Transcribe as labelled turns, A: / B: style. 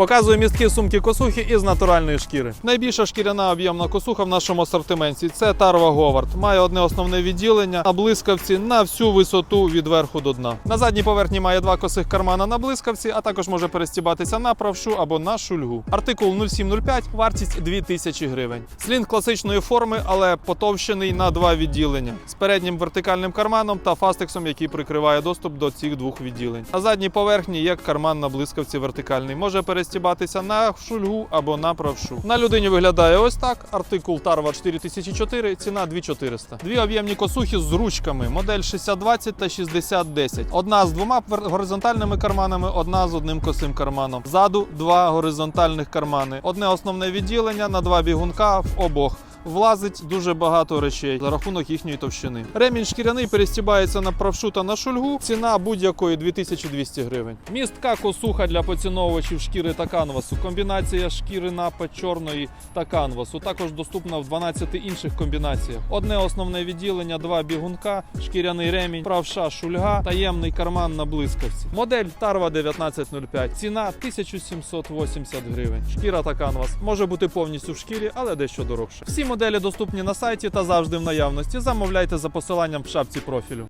A: Показую містки сумки косухи із натуральної шкіри. Найбільша шкіряна об'ємна косуха в нашому асортименті це Тарва Говард. Має одне основне відділення на блискавці на всю висоту від верху до дна. На задній поверхні має два косих кармана на блискавці, а також може перестібатися на правшу або на шульгу. Артикул 0705, вартість 2000 гривень. Слінг класичної форми, але потовщений на два відділення з переднім вертикальним карманом та фастексом, який прикриває доступ до цих двох відділень. На задній поверхні є карман на блискавці вертикальний. Може перестібатися на шульгу або на правшу. На людині виглядає ось так. Артикул Тарва 4004, ціна 2400. Дві об'ємні косухи з ручками. Модель 6020 та 6010. Одна з двома горизонтальними карманами, одна з одним косим карманом. Ззаду два горизонтальних кармани. Одне основне відділення на два бігунка в обох. Влазить дуже багато речей за рахунок їхньої товщини. Ремінь шкіряний перестібається на правшу та на шульгу. Ціна будь-якої 2200 гривень. Містка косуха для поціновувачів шкіри та канвасу. Комбінація шкіри напа чорної та канвасу. Також доступна в 12 інших комбінаціях. Одне основне відділення, два бігунка, шкіряний ремінь, правша шульга, таємний карман на блискавці. Модель Тарва 1905. Ціна 1780 гривень. Шкіра та канвас може бути повністю в шкірі, але дещо дорогше. Всі моделі доступні на сайті та завжди в наявності. Замовляйте за посиланням в шапці профілю.